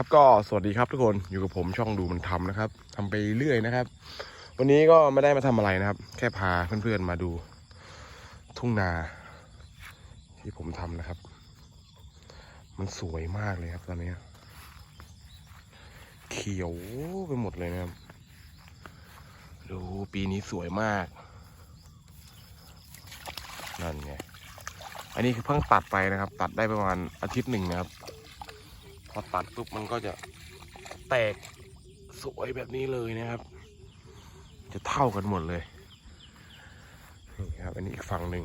ครับก็สวัสดีครับทุกคนอยู่กับผมช่องดูมันทำนะครับทำไปเรื่อยนะครับ วันนี้ก็ไม่ได้มาทำอะไรนะครับ แค่พาเพื่อนๆมาดู ทุ่งนา ที่ผมทำนะครับ มันสวยมากเลยครับ ตอนนี้ เขียวไปหมดเลยนะครับ ดูปีนี้สวยมาก นั่นไงอันนี้คือเพิ่งตัดไปนะครับ ตัดได้ประมาณอาทิตย์หนึ่งนะครับ พอตัดปุ๊บมันก็จะแตกสวยแบบนี้เลยนะครับ จะเท่ากันหมดเลยนี่ครับอันนี้อีกฝั่งหนึ่ง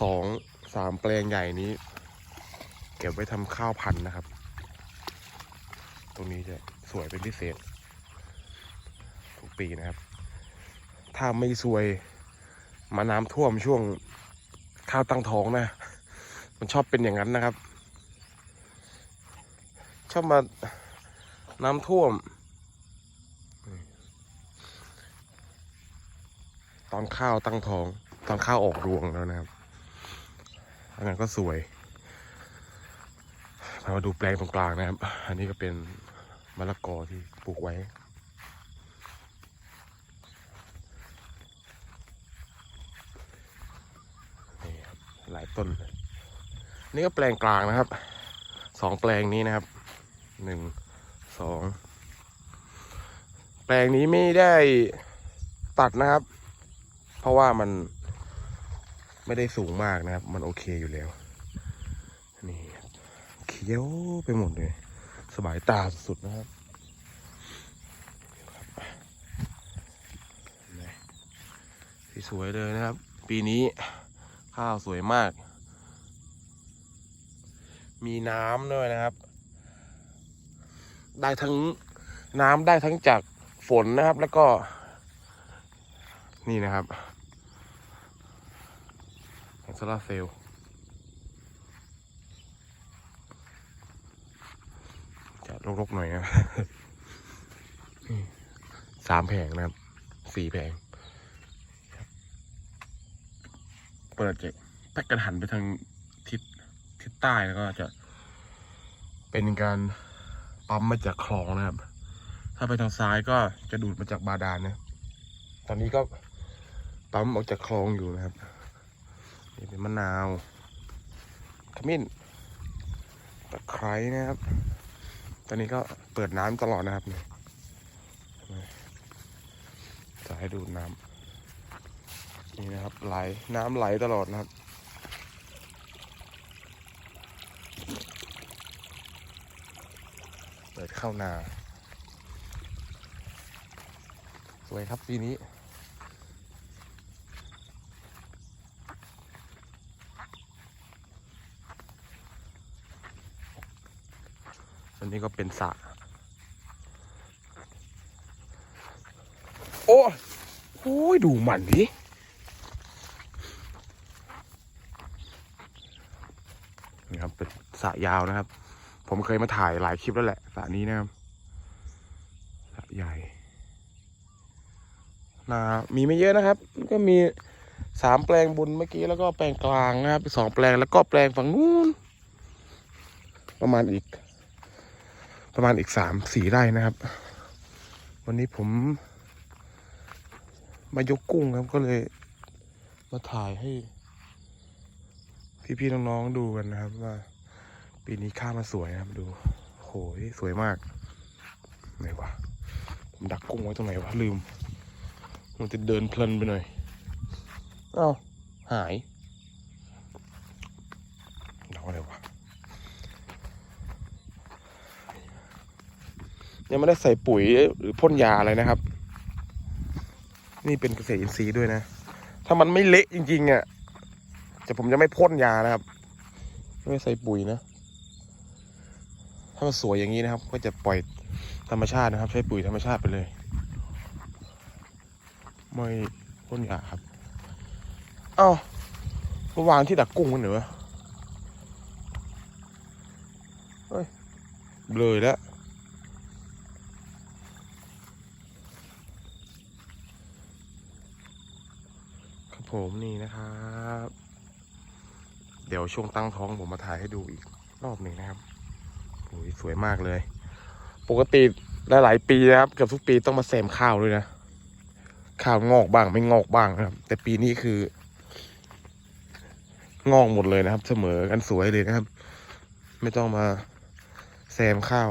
สองสามแปลงใหญ่นี้ เก็บไว้ทำข้าวพันธุ์นะครับ ตรงนี้จะสวยเป็นพิเศษ ทุกปีนะครับ ถ้าไม่สวย มาน้ำท่วมช่วงข้าวตั้งท้องนะ มันชอบเป็นอย่างนั้นนะครับ ชอบมาน้ำท่วม ตอนข้าวตั้งท้อง ตอนข้าวออกรวงแล้วนะครับอันนั้นก็สวยมาดูแปลงตรงกลางนะครับ อันนี้ก็เป็นมะละกอที่ปลูกไว้ นี่ครับ หลายต้นเลยนี่ก็แปลงกลางนะครับ สองแปลงนี้นะครับ หนึ่ง สอง แปลงนี้ไม่ได้ตัดนะครับ เพราะว่ามันไม่ได้สูงมากนะครับ มันโอเคอยู่แล้ว นี่เขียวไปหมดเลย สบายตาสุดๆนะครับนี่สวยเลยนะครับ ปีนี้ ข้าวสวยมาก มีน้ำด้วยนะครับ ได้ทั้งน้ำได้ทั้งจากฝนนะครับ แล้วก็ นี่นะครับแผงโซลาเซลล์จะรกๆหน่อยนะสามแผงนะครับสี่แผง เปิดจากถ้ากันหันไปทางทิศทิศใต้แล้วก็จะ เป็นการปั๊มมาจากคลองนะครับ ถ้าไปทางซ้ายก็จะดูดมาจากบาดาลนะ ตอนนี้ก็ปั๊มออกจากคลองอยู่นะครับ นี่เป็นมะนาว ขมิ้น ตะไคร้นะครับ ตอนนี้ก็เปิดน้ำตลอดนะครับเนี่ยจะให้ดูน้ำ นี่นะครับไหลน้ำไหลตลอดนะครับ เปิดเข้านา สวยครับปีนี้อันนี้ก็เป็นสระโอ้โอ้ยดูมันดิ นี่ค รับเป็นสระยาวนะครับ ผมเคยมาถ่ายหลายคลิปแล้วแหละสระนี้นะครับสระใหญ่นามีไม่เยอะนะครับ ก็มีสามแปลงบนเมื่อกี้แล้วก็แปลงกลางนะครับสองแปลงแล้วก็แปลงฝั่งนู้นประมาณอีก ประมาณอีกสามสี่ไร่นะครับ วันนี้ผม มายกกุ้งครับก็เลยมาถ่ายให้พี่ๆน้องๆดูกันนะครับว่า ปีนี้ข้ามาสวยนะครับดูโหยสวยมากไหนวะผมดักกุ้งไว้ตรงไหนวะลืม มันจะเดินเพลินไปหน่อยเอ้าหายดักอะไรวะยังไม่ได้ใส่ปุ๋ยหรือพ่นยาอะไรนะครับ นี่เป็นเกษตรอินทรีย์ด้วยนะ ถ้ามันไม่เละจริงๆอะแต่ผมจะไม่พ่นยานะครับ ไม่ใส่ปุ๋ยนะ ถ้ามันสวยอย่างนี้นะครับ ก็จะปล่อยธรรมชาตินะครับ ใช้ปุ๋ยธรรมชาติไปเลย ไม่พ่นยาครับ เอ้าเมื่อวานที่ดักกุ้งกันเหรอเฮ้ยเบลยแล้วครับผมนี่นะครับ เดี๋ยวช่วงตั้งท้องผมมาถ่ายให้ดูอีกรอบหนึ่งนะครับ สวยมากเลย ปกติหลายๆปีนะครับเกือบทุกปีต้องมาแซมข้าวด้วยนะ ข้าวงอกบ้างไม่งอกบ้างนะครับ แต่ปีนี้คือ งอกหมดเลยนะครับ เสมอกันสวยเลยนะครับ ไม่ต้องมาแซมข้าว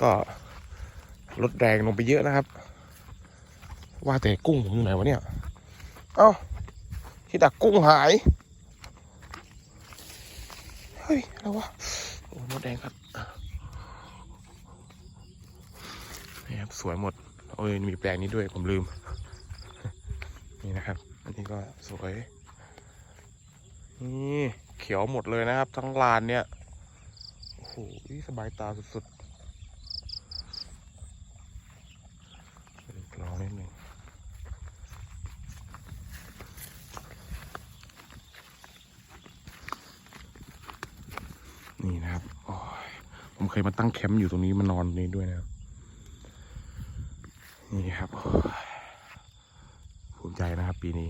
ก็ลดแรงลงไปเยอะนะครับ ว่าแต่กุ้งผมอยู่ไหนวะเนี่ย เอ้าที่ดักกุ้งหาย ฮ้ยอะไรวะโอ้มดแดงครับนี่ครับสวยหมดโอ้ยมีแปลงนี้ด้วยผมลืม นี่นะครับ อันนี้ก็สวย นี่เขียวหมดเลยนะครับ ทั้งลานเนี่ยโอ้โหสบายตาสุดๆลองนิดหนึ่ง นะครับผมเคยมาตั้งแคมป์อยู่ตรงนี้มานอนนี้ด้วยนะครับ นี่ครับภูมิใจนะครับ ปีนี้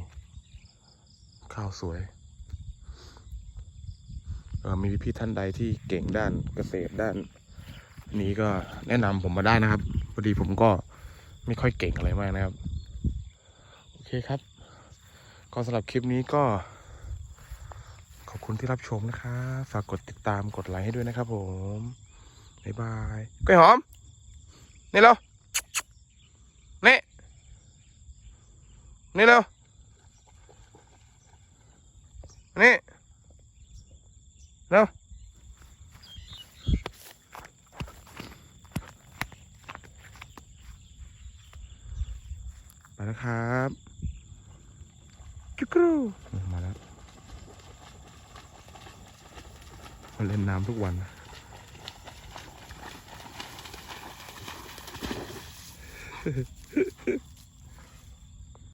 ข้าวสวยเอ่อมีพี่ๆท่านใดที่เก่งด้านเกษตรด้าน นี้ก็แนะนำผมมาได้นะครับพอดีผมก็ไม่ค่อยเก่งอะไรมากนะครับ โอเคครับ ก็สำหรับคลิปนี้ก็ คุณที่รับชมนะคะฝากกดติดตามกดไลค์ให้ด้วยนะครับผมบ๊ายบายกล้วยหอม นี่เร็วนี่ นี่เร็วนี่เร็วไปแล้วครับจุกรู มาเล่นน้ำทุกวันนะ